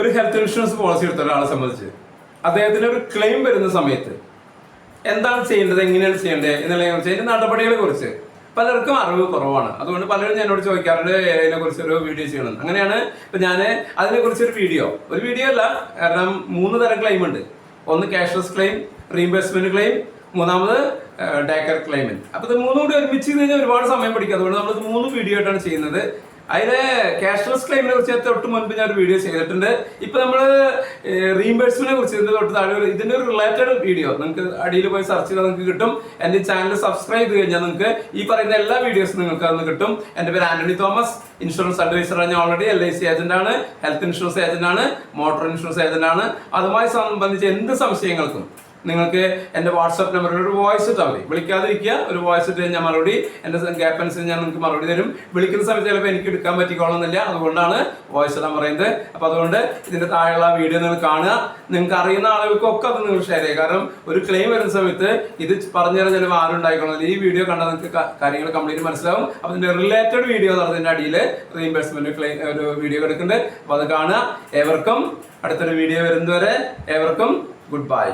ഒരു health insurance policy എടുത്ത ഒരാളെ സംബന്ധിച്ച്. അദ്ദേഹത്തിന് ഒരു ക്ലെയിം വരുന്ന സമയത്ത് എന്താണ് ചെയ്യേണ്ടത് എങ്ങനെയാണ് ചെയ്യേണ്ടത് എന്നുള്ളതിനെ കുറിച്ച് അതിന്റെ നടപടികളെ കുറിച്ച് പലർക്കും അറിവ് കുറവാണ്. അതുകൊണ്ട് പലരും എന്നോട് ചോദിക്കാറുണ്ട് അതിനെ കുറിച്ച് ഒരു വീഡിയോ ചെയ്യണം. അങ്ങനെയാണ് ഇപ്പൊ ഞാൻ അതിനെ കുറിച്ച് ഒരു വീഡിയോ ഒരു വീഡിയോ അല്ല കാരണം മൂന്ന് തരം ക്ലെയിം ഉണ്ട്. ഒന്ന് ക്യാഷ്ലെസ് ക്ലെയിം റീഇംബേഴ്സ്മെന്റ് ക്ലെയിം മൂന്നാമത് ഡേക്കർ ക്ലെയിമെന്റ് അപ്പൊ ഇത് മൂന്നും കൂടി ഒരുമിച്ച് കഴിഞ്ഞാൽ ഒരുപാട് സമയം പിടിക്കും. അതുകൊണ്ട് നമ്മൾ മൂന്ന് വീഡിയോ ആയിട്ടാണ് ചെയ്യുന്നത്. അതിന് ക്യാഷ്ലെസ് ക്ലെയിമിനെ കുറിച്ച് തൊട്ട് മുൻപ് ഞാൻ ഒരു വീഡിയോ ചെയ്തിട്ടുണ്ട്. ഇപ്പൊ നമ്മൾ റീഇംബേഴ്സ്മെന്റിനെ കുറിച്ച് ഇതിന്റെ തൊട്ട് താഴെ ഒരു- ഇതിന്റെ ഒരു റിലേറ്റഡ് വീഡിയോ നിങ്ങൾക്ക് അടിയിൽ പോയി സെർച്ച് ചെയ്താൽ നിങ്ങൾക്ക് കിട്ടും. എന്റെ ചാനൽ സബ്സ്ക്രൈബ് ചെയ്ത് കഴിഞ്ഞാൽ നിങ്ങൾക്ക് ഈ പറയുന്ന എല്ലാ വീഡിയോസും നിങ്ങൾക്ക് അന്ന് കിട്ടും. എന്റെ പേര് ആന്റണി തോമസ്. ഇൻഷുറൻസ് അഡ്വൈസർ ഞാൻ already L I C agent ആണ്. ഹെൽത്ത് ഇൻഷുറൻസ് ഏജന്റ് ആണ്. മോട്ടോർ ഇൻഷുറൻസ് ഏജന്റ് ആണ്. അതുമായി സംബന്ധിച്ച് എന്ത് സംശയങ്ങൾക്കും നിങ്ങൾക്ക് എന്റെ വാട്സപ്പ് നമ്പറിൽ ഒരു വോയിസ് ഇട്ടാൽ മതി. വിളിക്കാതിരിക്കുക ഒരു വോയിസ് ഇട്ട് ഞാൻ മറുപടി എന്റെ ഗ്യാപ്പ് അനുസരിച്ച് ഞാൻ നിങ്ങൾക്ക് മറുപടി തരും. വിളിക്കുന്ന സമയത്ത് ചിലപ്പോൾ എനിക്ക് എടുക്കാൻ പറ്റിക്കോളന്നില്ല അതുകൊണ്ടാണ് വോയിസ് ഇടാൻ പറയുന്നത്. അപ്പോൾ അതുകൊണ്ട് ഇതിന്റെ താഴെയുള്ള വീഡിയോ നിങ്ങൾ കാണുക. നിങ്ങൾക്ക് അറിയുന്ന ആളുകൾക്കൊക്കെ അത് നിങ്ങൾ ഷെയർ ചെയ്യുക. കാരണം ഒരു ക്ലെയിം വരുന്ന സമയത്ത് ഇത് പറഞ്ഞു തരാൻ ചിലപ്പോൾ ആരും ഉണ്ടായിക്കോളുന്നില്ല ഈ വീഡിയോ കണ്ടാൽ നിങ്ങൾക്ക് കാര്യങ്ങൾ കംപ്ലീറ്റ് മനസ്സിലാവും. അപ്പോൾ ഇതിന്റെ റിലേറ്റഡ് വീഡിയോ അതിന്റെ അടിയിൽ റീഇംബേഴ്സ്മെന്റ് ക്ലെയിം ഒരു വീഡിയോ എടുക്കുന്നുണ്ട്. അപ്പോൾ അത് കാണുക. ഏവർക്കും അടുത്തൊരു വീഡിയോ വരുന്നതുവരെ ഏവർക്കും ഗുഡ് ബൈ